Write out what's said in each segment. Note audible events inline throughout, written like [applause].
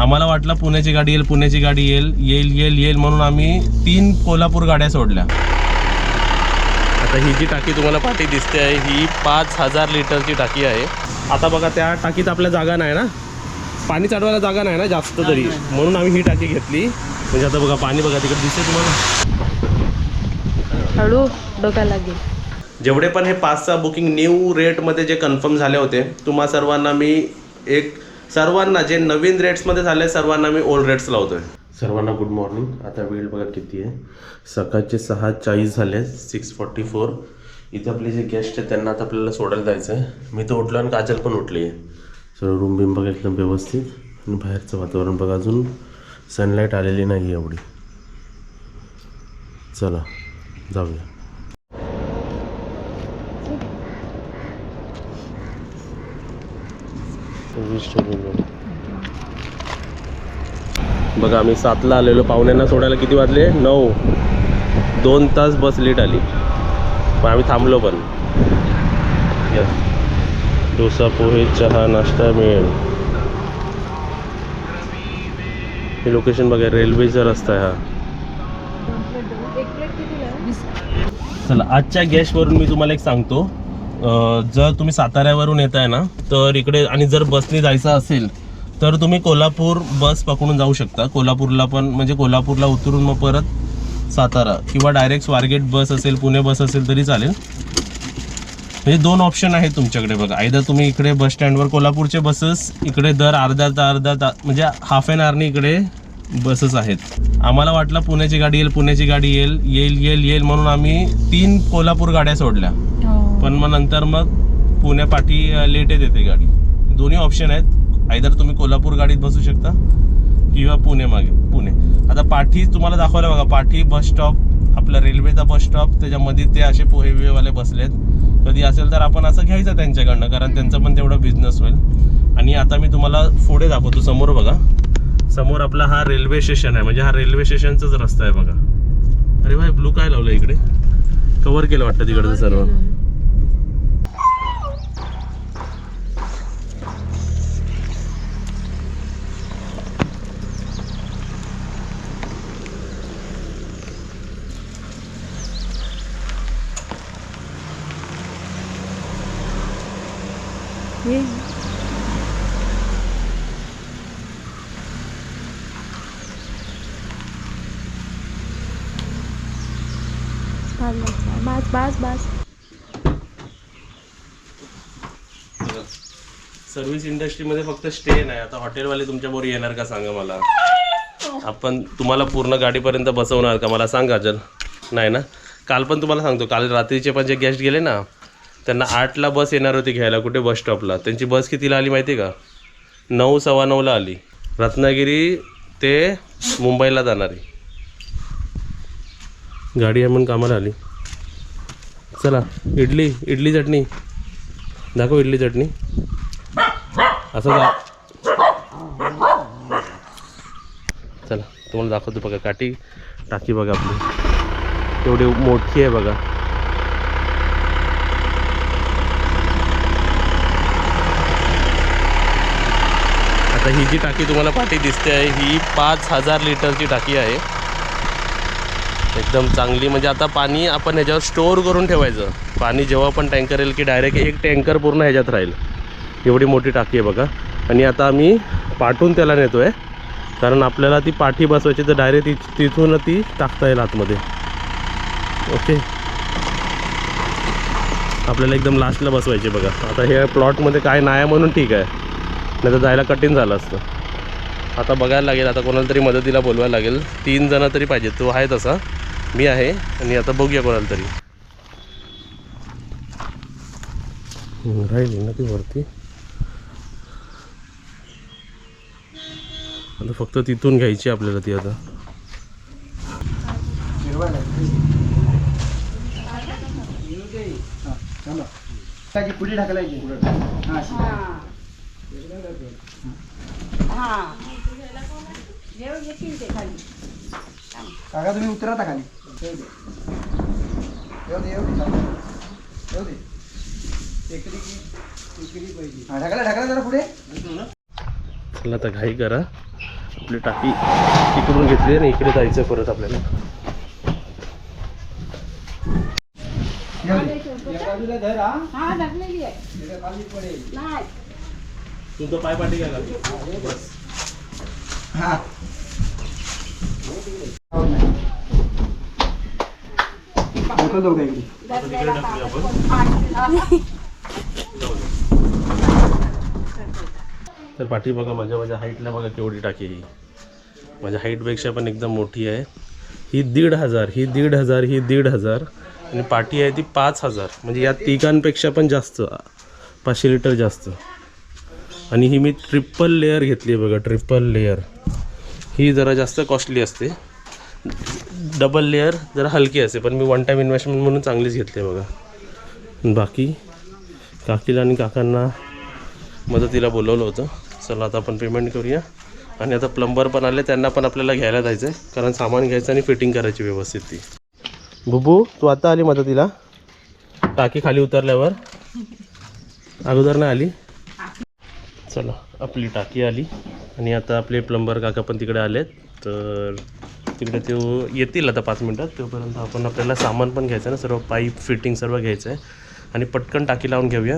आम्हाला वाटलं पुण्याची गाडी येईल पुण्याची गाडी येईल येईल येईल येईल म्हणून आम्ही तीन कोल्हापूर गाड्या सोडल्या. आता ही जी टाकी तुम्हाला पाठी दिसते आहे ही पाच हजार लिटरची टाकी आहे. आता बघा त्या टाकीत आपल्या जागा नाही ना? पाणी चढवायला जागा नाही ना जास्त तरी? म्हणून आम्ही ही टाकी घेतली. म्हणजे आता बघा पाणी बघा तिकडे दिसते तुम्हाला. हळू डोका लागेल. जेवढे पण हे पाच सहा बुकिंग न्यू रेटमध्ये जे कन्फर्म झाले होते तुम्हा सर्वांना मी एक सर्वांना जे नवीन रेट्समध्ये झाले सर्वांना मी ओल्ड रेट्स लावतोय. सर्वांना गुड मॉर्निंग आता वेळ बघा किती आहे. सकाळचे सहा चाळीस झाले सिक्स फॉर्टी फोर इथे आपले जे गेस्ट आहेत त्यांना आता आपल्याला सोडायला जायचं आहे मी तर उठलो आणि काजल पण उठली आहे. सर्व रूम बिम बघा एकदम व्यवस्थित. आणि बाहेरचं वातावरण बघा अजून. सनलाईट आलेली नाही एवढी. चला जाऊया. बघा आम्ही सातला आलेलो. पाहुण्यांना सोडायला किती वाजले? नऊ. दोन तास बस लेट आली. पण आम्ही थांबलो पण. डोसा पोहे चहा नाश्ता मिळेल. हे लोकेशन बघा रेल्वेचा रस्ता आहे हा. चला आजच्या गॅसवरून मी तुम्हाला एक सांगतो. जर तुम्ही साताऱ्यावरून येत आहे ना तर इकडे आणि जर बसने जायचं असेल तर तुम्ही कोल्हापूर बस पकडून जाऊ शकता. कोल्हापूरला पण म्हणजे कोल्हापूरला उतरून मग परत सातारा किंवा डायरेक्ट स्वारगेट बस असेल पुणे बस असेल तरी चालेल. म्हणजे दोन ऑप्शन आहेत तुमच्याकडे बघा. आयदा तुम्ही इकडे बस स्टँडवर कोल्हापूरचे बसेस इकडे दर अर्धा ता अर्धा ता म्हणजे हाफ एन आवरने इकडे बसेस आहेत. आम्हाला वाटलं पुण्याची गाडी येईल पुण्याची गाडी येईल येईल येईल येईल म्हणून आम्ही तीन कोल्हापूर गाड्या सोडल्या. हो. पण मग नंतर मग पुण्यापाठी लेट येते गाडी. दोन्ही ऑप्शन आहेत. आयदर तुम्ही कोल्हापूर गाडीत बसू शकता किंवा पुणे मागे पुणे. आता पाठी तुम्हाला दाखवलं बघा पाठी बस स्टॉप आपला रेल्वेचा बस स्टॉप त्याच्यामध्ये ते असे पोहे बसले बसलेत. कधी असेल तर आपण असं घ्यायचं त्यांच्याकडनं कारण त्यांचा पण तेवढा बिझनेस होईल. आणि आता मी तुम्हाला पुढे दाखवतो समोर बघा. समोर आपला हा रेल्वे स्टेशन आहे. म्हणजे हा रेल्वे स्टेशनचाच रस्ता आहे बघा. अरे भाई ब्लू काय लावलं इकडे? कव्हर केलं वाटतं तिकडचं सर्व. ये. बस बस बस सर्व्हिस इंडस्ट्रीमध्ये फक्त स्टे नाही. आता हॉटेलवाले तुमच्या बरोबर येणार का सांगा मला? आपण तुम्हाला पूर्ण गाडीपर्यंत बसवणार का? मला सांगा जर नाही ना? काल पण तुम्हाला सांगतो. काल रात्रीचे पण जे गेस्ट गेले ना त्यांना आठला बस येणार होती घ्यायला कुठे बस स्टॉपला त्यांची बस कितीला आली माहिती आहे का? नऊ सव्वा नऊला आली. रत्नागिरी ते मुंबईला जाणारी. गाडी आहे म्हणून कामाला आली. चला इडली इडली चटणी. दाखव इडली चटणी. असं जा. चला तुम्हाला दाखवतो बघा काठी टाकी बघा आपली. तेवढी मोठी आहे बघा. आता ही जी टाकी तुम्हाला पाठी दिसते आहे ही पाच हजार लिटरची टाकी आहे. एकदम चांगली म्हणजे आता पाणी आपण ह्याच्यावर स्टोअर करून ठेवायचं. पाणी जेव्हा पण टँकर येईल की डायरेक्ट एक टँकर पूर्ण ह्याच्यात राहील. एवढी मोठी टाकी आहे बघा. आणि आता आम्ही पाठवून त्याला नेतो आहे कारण आपल्याला ती पाठी बसवायची तर डायरेक्ट ती तिथून ती टाकता येईल आतमध्ये. ओके. आपल्याला एकदम लास्टला बसवायची बघा. आता हे प्लॉटमध्ये काय नाही आहे म्हणून ठीक आहे. नाही तर जायला कठीण झालं असतं. आता बघायला लागेल आता कोणाला तरी मदतीला बोलवायला लागेल. तीन जणं तरी पाहिजेत तो आहे तसा. मी आहे आणि आता बघूया कोणाला तरी. राहिली ना ती वरती. आता फक्त तिथून घ्यायची आपल्याला ती आता. पुढे ढकलायची हा. काका तुम्ही उतरता खाली. येऊ दे येऊ येऊ हा ढकला ढकला जरा पुढे. चला आता घाई करा. आपली टाकी इकडून घेतली आणि इकडे जायचं परत आपल्याला. बाजूला धर हा. खाली पडेल. तुमचं पाय पाठी घ्या बस. हा ढकल जाऊ का इकडे. तिकडे टाकूया आपण. तर पाठी बघा माझ्या माझ्या हाईटला बघा केवढी टाकी ही. माझ्या हाईटपेक्षा पण एकदम मोठी आहे. ही दीड हजार ही दीड हजार ही दीड हजार. आणि पाठी आहे ती पाच हजार. म्हणजे या तिघांपेक्षा पण जास्त पाचशे लिटर जास्त. आणि ही मी ट्रिपल लेअर घेतली आहे बघा ट्रिपल लेअर ही जरा जास्त कॉस्टली असते. डबल लेअर जरा हलकी असते पण मी वन टाईम इन्व्हेस्टमेंट म्हणून चांगलीच घेतली आहे बघा. बाकी काकीला आणि काकांना मदतीला बोलवलं होतं. चला आता आपण पेमेंट करूया. आणि आता प्लंबर पण आले त्यांना पण आपल्याला घ्यायला जायचं आहे कारण सामान घ्यायचं आणि फिटिंग करायची व्यवस्थित ती. बुबू तू आता आली मदतीला? टाकी खाली उतरल्यावर? अगोदर नाही आली? चला आपली टाकी आली. आणि आता आपले प्लंबर काका पण तिकडे आलेत. तर तिकडे ते येतील आता पाच मिनटात. तोपर्यंत आपण आपल्याला सामान पण घ्यायचं आहे ना सर्व पाईप फिटिंग सर्व घ्यायचं आहे. आणि पटकन टाकी लावून घेऊया.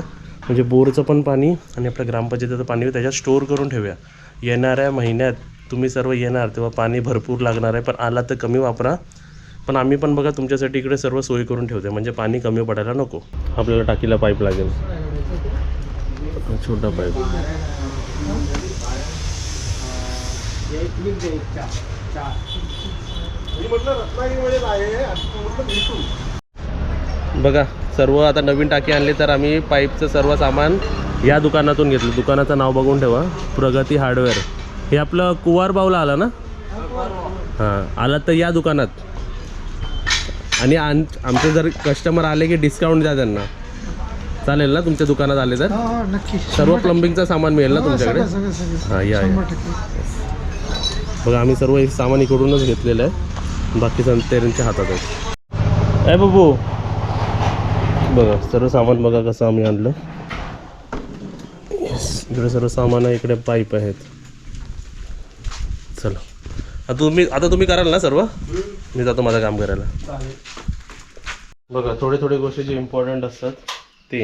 म्हणजे बोरचं पण पाणी आणि आपल्या ग्रामपंचायतीचं पाणी त्याच्यात स्टोअर करून ठेवूया. येणाऱ्या महिन्यात तुम्ही सर्व येणार तेव्हा पाणी भरपूर लागणार आहे पण आला तर कमी वापरा. पण आम्ही पण बघा तुमच्यासाठी इकडे सर्व सोय करून ठेवते. म्हणजे पाणी कमी पडायला नको. आपल्याला टाकीला पाईप लागेल. छोटा पाईप बघा. सर्व आता नवीन टाकी आणली तर आम्ही पाईपचं सर्व सामान या दुकानातून घेतलं. दुकानाचं नाव बघून ठेवा. प्रगती हार्डवेअर. हे आपलं कुवार बावला आला ना? हां आला तर या दुकानात. आणि आम आमचे जर कस्टमर आले की डिस्काउंट द्या त्यांना. चालेल ना? तुमच्या दुकानात आले तर? हो नक्की. सर्व प्लंबिंगचं सामान मिळेल ना तुमच्याकडे? हां या या. बघा आम्ही सर्व हे सामान इकडूनच घेतलेलं आहे. बाकी त्यांच्या हातात आहे काय बाबू. बघा सर्व सामान बघा कसं आम्ही आणलं. येस इकडे सर्व सामान आहे इकडे पाईप आहेत. चला. आता तुम्ही आता तुम्ही कराल ना सर्व? मी जातो माझं काम करायला. बघा थोडे थोडे गोष्टी जे इम्पॉर्टंट असतात ते.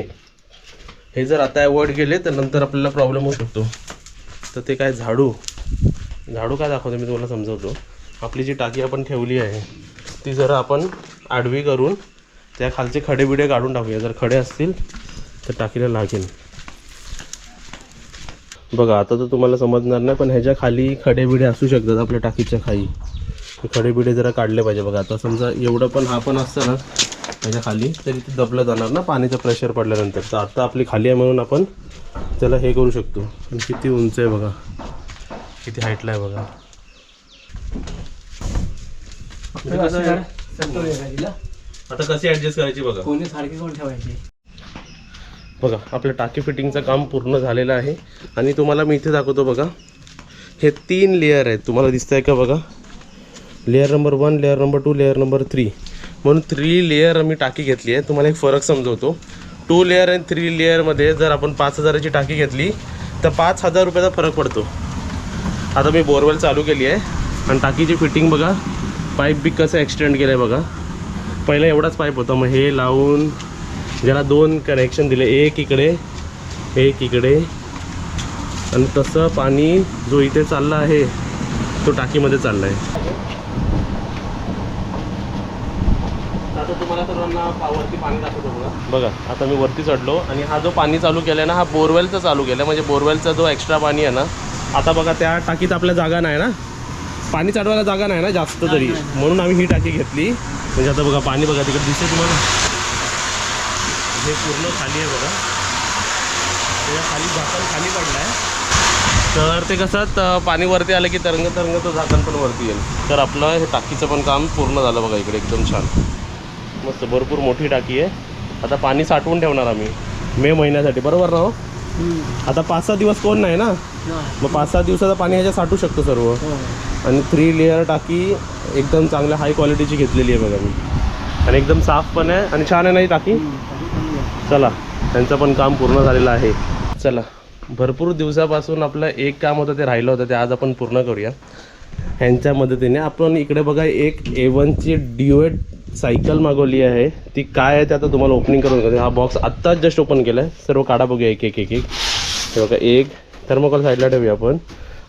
हे जर आता अवॉइड केले तर नंतर आपल्याला प्रॉब्लेम होऊ शकतो. तर ते काय झाडू. झाडू काय दाखवतो मी तुम्हाला समजवतो. आपली जी टाकी आपण ठेवली आहे ती जरा आपण आडवी करून त्या खालचे खडे बिडे काढून टाकूया. जर खडे असतील तर टाकीला लागेल. बघा आता तर तुम्हाला समजणार नाही पण ह्याच्या खाली खडे बिडे असू शकतात आपल्या टाकीच्या खाली. खडे बिडे जरा काढले पाहिजे बघा. आता समजा एवढं पण हा पण असतं ना त्याच्याखाली तरी ते दबलं जाणार ना पाणीचं प्रेशर पडल्यानंतर. तर आता आपली खाली आहे म्हणून आपण त्याला हे करू शकतो. आणि किती उंच आहे बघा. किती हाईटला आहे बघा? आता कशी ॲडजस्ट करायची बघा. कोणी सारखी कोण ठेवायची. बघा आपलं टाकी फिटिंगचं काम पूर्ण झालेलं आहे. आणि तुम्हाला मी इथे दाखवतो बघा. हे तीन लेअर आहेत. तुम्हाला दिसत आहे का बघा? Layer number one layer number two layer number three म्हणून थ्री लेअर मी टाकी घेतली आहे. तुम्हाला एक फरक समजवतो. टू लेअर आणि थ्री लेअरमध्ये जर आपण पाच हजाराची टाकी घेतली तर पाच हजार रुपयाचा फरक पडतो. आता मी बोरवेल चालू केली आहे. आणि टाकीची फिटिंग बघा. पाईप बी कसं एक्सटेंड केलं आहे बघा. पहिला एवढाच पाईप होता. मग हे लावून ज्याला दोन कनेक्शन दिले एक इकडे एक इकडे. आणि तसं पाणी जो इथे चालला आहे तो टाकीमध्ये चालला आहे आता पाणी दाखवतो बघा बघा आता मी वरती चढलो आणि हा जो पाणी चालू केला आहे ना हा बोरवेलचा चालू केला म्हणजे बोरवेलचा जो एक्स्ट्रा पाणी आहे ना आता बघा त्या टाकीत आपल्या जागा नाही ना. पाणी चढवायला जागा नाही ना जास्त तरी. म्हणून आम्ही ही टाकी घेतली. म्हणजे आता बघा पाणी बघा तिकडे दिसते तुम्हाला? हे पूर्ण खाली आहे बघा. त्याच्याखाली झाकण खाली पडलं आहे तर ते कसं पाणी वरती आलं की तरंग तरंग तो झाकण पण वरती येईल. तर आपलं हे टाकीचं पण काम पूर्ण झालं बघा इकडे एकदम छान. मस्त भरपूर मोठी टाकी आहे. आता पाणी साठवून ठेवणार आम्ही. मे महिन्यासाठी बरोबर ना हो? आता पाच सहा दिवस कोण नाही ना? मग पाच सहा दिवसाचं पाणी ह्याच्यात साठू शकतो सर्व. आणि थ्री लेअर टाकी एकदम चांगल्या हाय क्वालिटीची घेतलेली आहे बघा मी. आणि एकदम साफ पण आहे आणि छान आहे ना ही टाकी? चला त्यांचं पण काम पूर्ण झालेलं आहे. चला भरपूर दिवसापासून आपलं एक काम होतं ते राहिलं होतं ते आज आपण पूर्ण करूया. ह्यांच्या मदतीने. आपण इकडे बघा एक ए वनची ड्युएट सायकल मागवली आहे. ती काय आहे ते आता तुम्हाला ओपनिंग करून दाखवते. हा बॉक्स आत्ताच जस्ट ओपन केला आहे सर्व काढा बघूया एक एक एक एक. हे बघा एक. थर्मोकॉल साईडला ठेवूया आपण.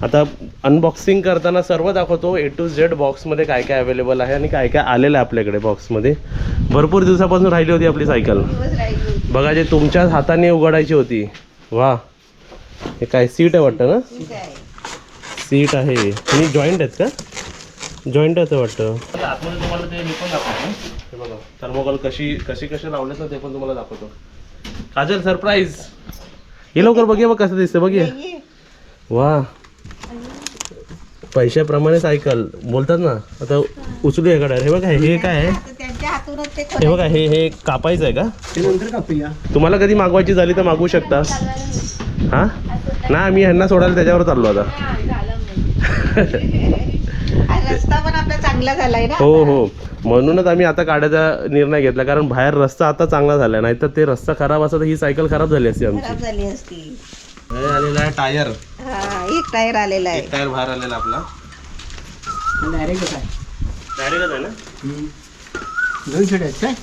आता अनबॉक्सिंग करताना सर्व दाखवतो ए टू झेड बॉक्समध्ये काय काय अवेलेबल आहे आणि काय काय आलेलं आहे आपल्याकडे बॉक्समध्ये भरपूर दिवसापासून राहिली होती आपली सायकल बघा जे तुमच्याच हाताने उघडायची होती. वा हे काय सीट आहे वाटतं ना? सीट आहे. आणि जॉईंट आहेत का? जॉईंट आहे वाटतं. आतमध्ये तुम्हाला ते हे पण दाखवतो. हे बघा थर्मोकॉल कशी कशी कशी लावलेत ना ते पण तुम्हाला दाखवतो. काजल सरप्राईज हे लवकर बघूया बघ कसं दिसतं बघूया वा. पैशाप्रमाणे सायकल बोलतात ना आता उचलूया गाड्या हे बघा हे काय आहे? त्यांच्या हातूनच ते हे बघा हे हे कापायचं आहे का? ते नंतर कापूया. तुम्हाला कधी मागवायची झाली तर मागवू शकता. हा? ना मी ह्यांना सोडायला त्याच्यावर चाललो आता. [laughs] रस्ता पण आपला चांगला झालाय ना हो हो. म्हणूनच आम्ही आता काढायचा निर्णय घेतला कारण बाहेर रस्ता आता चांगला झाला नाही तर ते रस्ता खराब असता तर ही सायकल खराब झाली असती आमची. खराब झाली असती. हे आलेला आहे टायर. हा एक टायर आलेला आहे. एक टायर बाहेर आलेला आपला. डायरेक्ट आहे. ना? दोन सीट आहेत काय?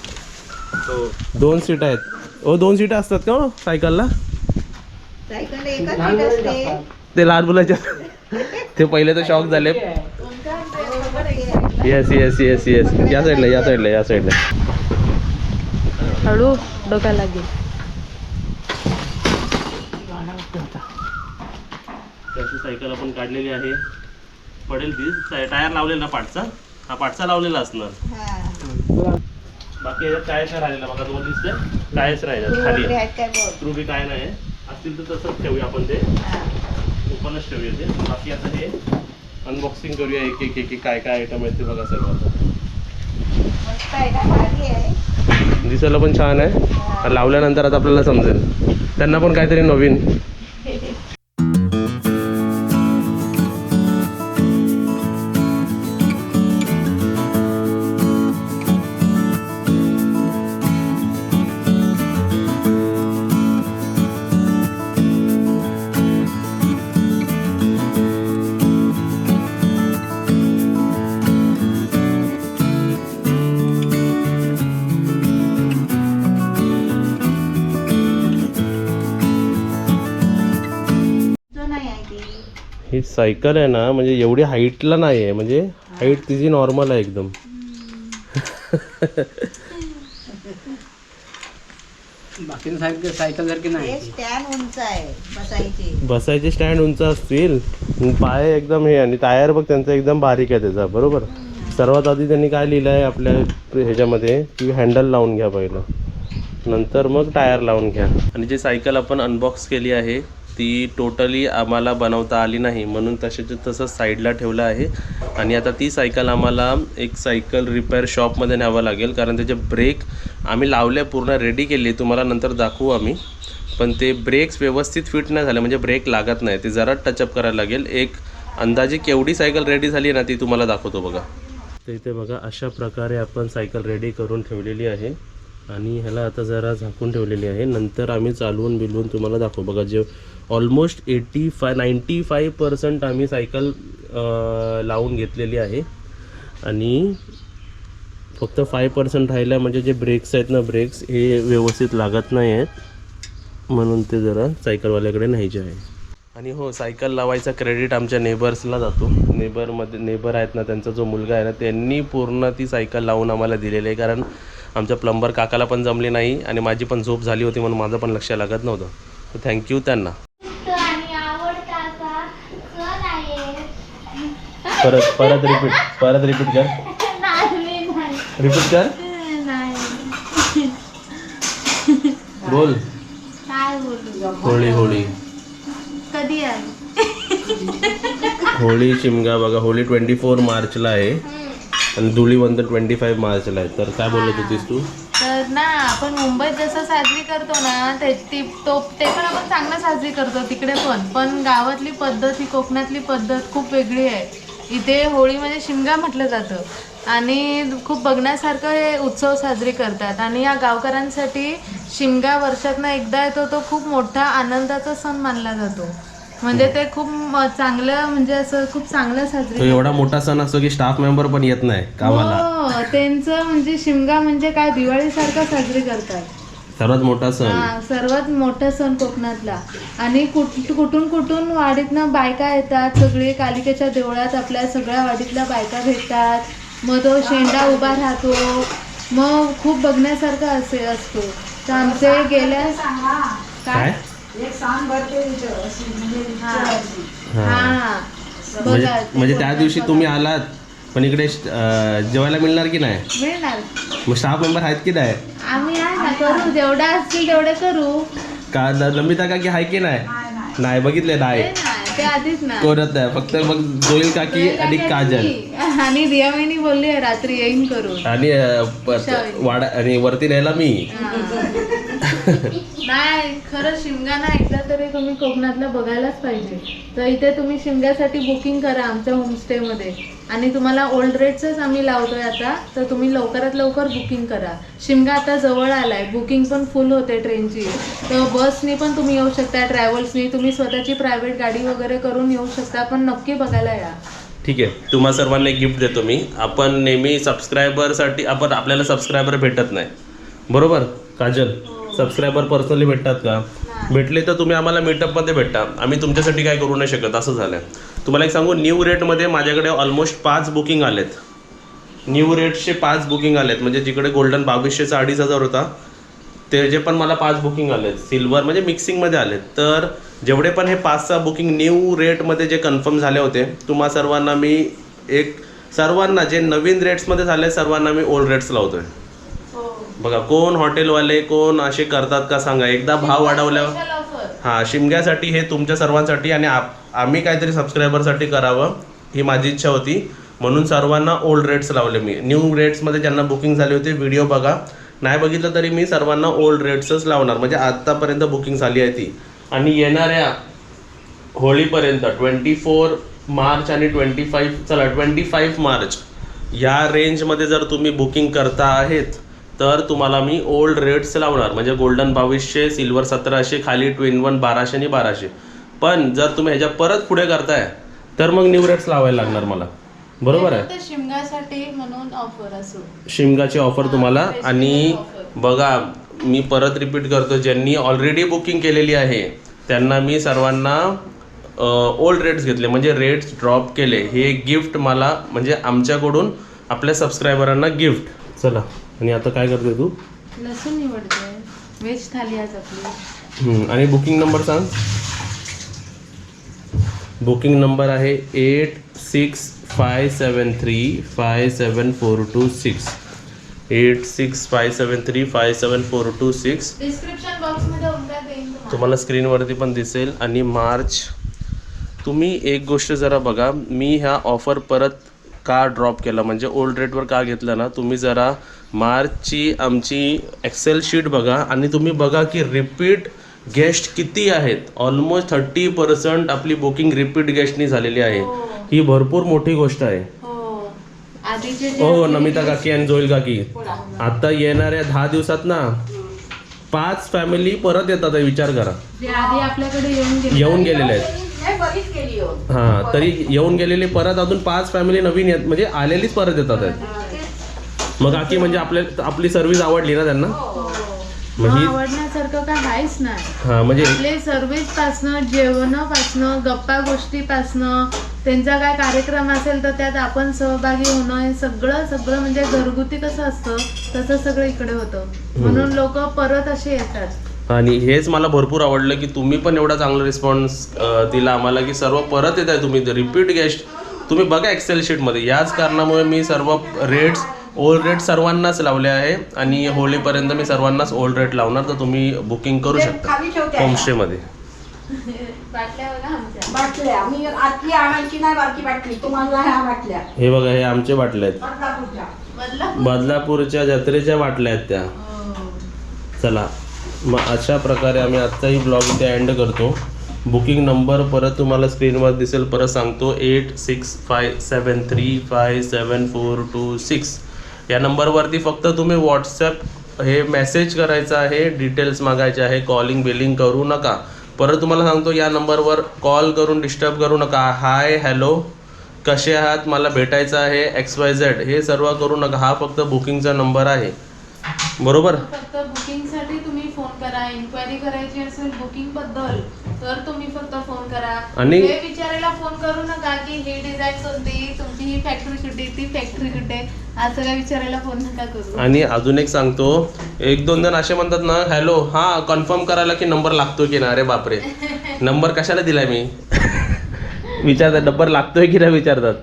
हो. दोन सीट आहेत. ओ दोन सीट असतात का हो सायकलला सायकल एकच सीट असते. ते लहान मुलाच्या ते पहिले तर शॉक झाले. येस येस येस येस या साईडला या साईडला या साईडला हळू डोका लागेल त्याची सायकल आपण काढलेली आहे. पडेल ती. टायर लावलेला ना पाठचा. हा पाठचा लावलेला असणार. हा. बाकी याच्यात कायच नाही राहिलेला बघा तुम्हाला दिसतंय? कायच राहिलं खाली. आहेत काय काय नाही असतील तर तसंच ठेवूया आपण ते. हा. ओपनच ठेवूया ते बाकी आता हे अनबॉक्सिंग करूया एक एक एक काय काय आयटम आहेत ते बघा सर्व. आहे आहे. दिसायला पण छान आहे. लावल्यानंतर आता आपल्याला समजेल. त्यांना पण काहीतरी नवीन. ही सायकल आहे ना म्हणजे एवढी हाईटला नाही आहे म्हणजे हाईट तिची नॉर्मल आहे एकदम. बाकी सायकल सायकल सारखी नाही. स्टँड उंच आहे बसायची. बसायचे स्टँड उंच असतील पाय एकदम हे आणि टायर बघ त्यांचा एकदम बारीक आहे त्याचा बरोबर? सर्वात आधी त्यांनी काय लिहिलं आहे आपल्या ह्याच्यामध्ये की हँडल लावून घ्या पहिलं. नंतर मग टायर लावून घ्या. आणि जी सायकल आपण अनबॉक्स केली आहे ती टोटली आम्हाला बनवता आली नाही. म्हणून तशाच्या तसं साईडला ठेवलं आहे. आणि आता ती सायकल आम्हाला एक सायकल रिपेअर शॉपमध्ये न्यावं लागेल. कारण त्याचे ब्रेक आम्ही लावले पूर्ण रेडी केली. तुम्हाला नंतर दाखवू आम्ही. पण ते ब्रेक्स व्यवस्थित फिट नाही झाले. म्हणजे ब्रेक लागत नाही. ते जरा टचअप करायला लागेल. एक अंदाजे केवढी सायकल रेडी झाली ना ती तुम्हाला दाखवतो बघा. तर इथे बघा अशा प्रकारे आपण सायकल रेडी करून ठेवलेली आहे. आणि ह्याला आता जरा झाकून ठेवलेली आहे. नंतर आम्ही चालवून बिलवून तुम्हाला दाखवू. बघा जे almost eighty five ninety five percent आम्ही सायकल लावून घेतलेली आहे. आणि फक्त फाय पर्सेंट राहिल्या म्हणजे जे ब्रेक्स आहेत ना ब्रेक्स हे व्यवस्थित लागत नाही आहेत. म्हणून ते जरा सायकलवाल्याकडे न्यायचे आहे. आणि हो सायकल लावायचा क्रेडिट आमच्या नेबर्सला जातो. नेबरमध्ये नेबर आहेत ना त्यांचा जो मुलगा आहे ना त्यांनी पूर्ण ती सायकल लावून आम्हाला दिलेली आहे. कारण आमच्या प्लंबर काकाला पण जमले नाही आणि माझी पण झोप झाली होती म्हणून माझं पण लक्ष लागत नव्हतं. तर थँक्यू त्यांना आणि आवडता असा सण आहे परत परत रिपीट परत रिपीट कर. रिपीट कर. बोल. होळी होळी. कधी आहे होळी शिमगा बघा होळी ट्वेंटी फोर मार्चला आहे. आणि धुळीवंदन ट्वेंटी फाईव्ह मार्चला आहे. तर काय बोलत होतीस तू? तर ना आपण मुंबईत जसं साजरी करतो ना ते ती तो ते पण आपण चांगलं साजरी करतो तिकडे पण. पण गावातली पद्धत ही कोकणातली पद्धत खूप वेगळी आहे. इथे होळी म्हणजे शिमगा म्हटलं जातं. आणि खूप बघण्यासारखं हे उत्सव साजरे करतात. आणि या गावकऱ्यांसाठी शिमगा वर्षातनं एकदा येतो तो खूप मोठा आनंदाचा सण मानला जातो. म्हणजे ते खूप चांगलं म्हणजे असं खूप चांगलं तो साजरे एवढा मोठा सण असतो की स्टाफ मेंबर पण येत नाही कामाला. हो त्यांचं म्हणजे शिमगा म्हणजे काय दिवाळीसारखं साजरे करतात. सर्वात मोठा सण. हा सर्वात मोठा सण कोकणातला. आणि कुठ कुठून कुठून वाडीतनं बायका येतात सगळे कालिकेच्या देवळात आपल्या सगळ्या वाडीतल्या बायका भेटतात. मग तो शेंडा उभा राहतो. मग खूप बघण्यासारखं असे असतो. तर आमचे गेल्या काय? एक सांग भरते तिथं अशी म्हणजे हा. हा. म्हणजे बघा ते म्हणजे त्या दिवशी. तुम्ही आलात पण इकडे जेवायला मिळणार की नाही? मिळणार. मग स्टाफ मेंबर आहेत की नाही? आम्ही आहे ना करू. जेवढा असतील तेवढे करू. का नमिता काकी आहे की नाही? नाही बघितले नाही. ते नाही ते आधीच ना कोणत नाही. फक्त मग जोईल काकी आणि काजल. आणि रियामाईनी बोलली आहे रात्री येईन करून. आणि वाडा आणि वरती न्यायला मी. नाही खरं शिमगा ना एकदा तरी तुम्ही कोकणातला बघायलाच पाहिजे. तर इथे तुम्ही शिमग्यासाठी बुकिंग करा आमच्या होमस्टेमध्ये आणि तुम्हाला ओल्ड रेटचंच आम्ही लावतोय आता तर तुम्ही लवकरात लवकर बुकिंग करा. शिमगा आता जवळ आलाय बुकिंग पण फुल होते ट्रेनची तर बसनी पण तुम्ही येऊ शकता ट्रॅव्हल्सनी तुम्ही स्वतःची प्रायव्हेट गाडी वगैरे करून येऊ शकता पण नक्की बघायला या. ठीक आहे. तुम्हा सर्वांना एक गिफ्ट देतो मी. आपण नेहमी सबस्क्रायबरसाठी आपण आपल्याला सबस्क्रायबर भेटत नाही. बरोबर? काजल? सबस्क्रायबर पर्सनली भेटतात का? भेटले तर तुम्ही आम्हाला मीटअपमध्ये भेटता. आम्ही तुमच्यासाठी काय करू नाही शकत असं झालं तुम्हाला एक सांगू न्यू रेटमध्ये माझ्याकडे ऑलमोस्ट पाच बुकिंग आलेत. न्यू रेटचे पाच बुकिंग आलेत. म्हणजे जिकडे गोल्डन बावीसशेचा अडीच हजार होता ते जे पण मला पाच बुकिंग आलेत सिल्वर म्हणजे मिक्सिंगमध्ये आलेत. तर जेवढे पण हे पाच सहा बुकिंग न्यू रेटमध्ये जे कन्फर्म झाले होते तुम्हा सर्वांना मी एक सर्वांना जे नवीन रेट्समध्ये झाले सर्वांना मी ओल्ड रेट्स लावतोय. बघा कोण हॉटेलवाले कोण असे करतात का सांगा. एकदा भाव वाढवल्यावर हां शिमग्यासाठी हे तुमच्या सर्वांसाठी आणि आप आम्ही काहीतरी सबस्क्रायबरसाठी करावं ही माझी इच्छा होती. म्हणून सर्वांना ओल्ड रेट्स लावले मी. न्यू रेट्समध्ये ज्यांना बुकिंग झाली होती व्हिडिओ बघा. नाही बघितलं तरी मी सर्वांना ओल्ड रेट्सच लावणार. म्हणजे आत्तापर्यंत बुकिंग झाली आहे ती. आणि येणाऱ्या होळीपर्यंत ट्वेंटी फोर मार्च आणि ट्वेंटी फाईव्ह चला ट्वेंटी फाईव्ह मार्च या रेंजमध्ये जर तुम्ही बुकिंग करता आहेत तर तुम्हाला मी ओल्ड रेट्स लावणार. म्हणजे गोल्डन बावीसशे सिल्वर सतराशे खाली ट्विन वन बाराशे आणि बाराशे. पण जर तुम्ही ह्याच्या परत पुढे करताय तर मग न्यू रेट्स लावायला लागणार मला. बरोबर आहे? फक्त शिमगासाठी म्हणून ऑफर असो. शिमगाची ऑफर तुम्हाला. आणि बघा मी परत रिपीट करतो ज्यांनी ऑलरेडी बुकिंग केलेली आहे त्यांना मी सर्वांना ओल्ड रेट्स घेतले. म्हणजे रेट्स ड्रॉप केले. हे गिफ्ट मला म्हणजे आमच्याकडून आपल्या सबस्क्रायबरांना गिफ्ट चला. आणि आता काय करते तू? लसूण निवडते. व्हेज थाली आज आपली. हम्म, आणि बुकिंग नंबर सांग. बुकिंग नंबर आहे eight six five seven three five seven four two six. Eight six five seven three five seven four two six. Description बॉक्समध्ये उलटा देईन तुम्हाला. तुम्हाला स्क्रीनवरती पण दिसेल. आणि मार्च तुम्ही एक गोष्ट जरा बघा. मी ह्या ऑफर परत का ड्रॉप केला? म्हणजे ओल्ड रेटवर का घेतलं ना? तुम्ही जरा मार्चची आमची एक्सेल शीट बघा आणि तुम्ही बघा की रिपीट गेस्ट किती आहेत. ऑलमोस्ट थर्टी पर्सेंट आपली बुकिंग रिपीट गेस्टनी झालेली आहे. ही. भरपूर मोठी गोष्ट आहे. हो. हो नमिता काकी आणि जोईल काकी. आता येणाऱ्या दहा दिवसात ना पाच फॅमिली परत येतात विचार करा. येऊन गेले येऊन गेलेले आहेत. हो हा. तरी येऊन गेलेले परत अजून पाच फॅमिली नवीन येत म्हणजे आलेलीच परत येतात आहेत. मग काकी म्हणजे आपल्या आपली सर्व्हिस आवडली ना त्यांना? ही. आवडण्यासारखं काय आहेच नाही. हा म्हणजे आपले सर्व्हिस पासनं जेवणापासनं गप्पा गोष्टीपासनं त्यांचा काय कार्यक्रम असेल तर त्यात आपण सहभागी होणं हे सगळं सगळं म्हणजे घरगुती कसं असतं तसं सगळं इकडे होतं. म्हणून लोक परत असे येतात. आणि हेच मला भरपूर आवडलं की तुम्ही पण एवढा चांगला रिस्पॉन्स दिला आम्हाला की सर्व परत येत आहे तुम्ही. रिपीट गेस्ट तुम्ही बघा एक्सेल शीटमध्ये याच कारणामुळे मी सर्व रेट्स ओल्ड रेट सर्वांनाच लावले आहे आणि होळीपर्यंत मी सर्वांनाच ओल्ड रेट लावणार तर तुम्ही बुकिंग करू शकता. होमस्टेमध्ये [laughs] बाटल्या बाटल्या. बाटल्या. हे बघा हे आमचे बाटले आहेत. बदलापूरच्या. बदला बदलापूरच्या जत्रेच्या बाटल्या आहेत त्या. चला. मग अशा प्रकारे आम्ही आजचाही ब्लॉग इथे एंड करतो. बुकिंग नंबर परत तुम्हाला स्क्रीनवर दिसेल. परत सांगतो eight six five seven three five seven four two six या नंबरवरती फक्त तुम्ही व्हॉट्सॲप हे मेसेज करायचं आहे डिटेल्स मागायचे आहे कॉलिंग बिलिंग करू नका. परत तुम्हाला सांगतो या नंबरवर कॉल करून डिस्टर्ब करू नका. हाय हॅलो कसे आहात? मला भेटायचं आहे एक्स वाय झेड हे सर्व करू नका. हा फक्त बुकिंगचा नंबर आहे. बरोबर? फक्त बुकिंगसाठी तुम्ही फोन करा. इन्क्वायरी करायची असेल बुकिंगबद्दल तर तुम्ही फक्त फोन करा. आणि- हे विचारायला फोन करू नका की ही डिझाईन कोणती? तुमची ही फॅक्टरी कुठे ती फॅक्टरी कुठे असं काय विचारायला फोन नका करू. आणि अजून एक सांगतो एक दोन जण असे म्हणतात ना हॅलो हा कन्फर्म करायला की नंबर लागतो की ना? अरे बापरे. नंबर कशाला दिलाय मी? [laughs] विचारतात नंबर लागतोय की नाही? विचारतात.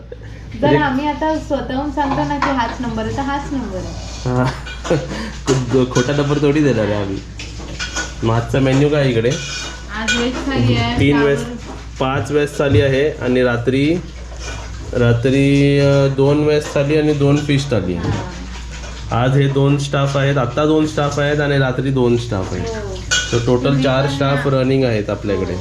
जर आम्ही आता स्वतःहून सांगतो ना की हाच नंबर आहे तर हाच नंबर आहे. हा. [laughs] खोटा नंबर थोडी देणार आहे आम्ही. मग आजचा मेन्यू काय इकडे? तीन वेळेस पाच वेळेस थाली आहे आणि रात्री रात्री दोन वेळेस थाली आणि दोन फिश थाली हा. आज हे दोन स्टाफ आहेत आता दोन स्टाफ आहेत आणि रात्री दोन स्टाफ आहेत. हो. तर टोटल चार स्टाफ रनिंग आहेत आपल्याकडे.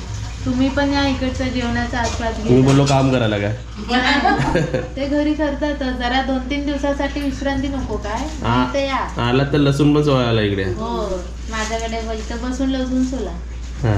तुम्ही पण या इकडचा जेवणाचा आस्वाद तुम्ही घ्या. बोललो काम करायला काय? [laughs] ते घरी करतात जरा दोन तीन दिवसासाठी विश्रांती नको काय? या. आला तर लसूण पण सोळायला इकडे. हो माझ्याकडे इथं बसून लसून सोला. हा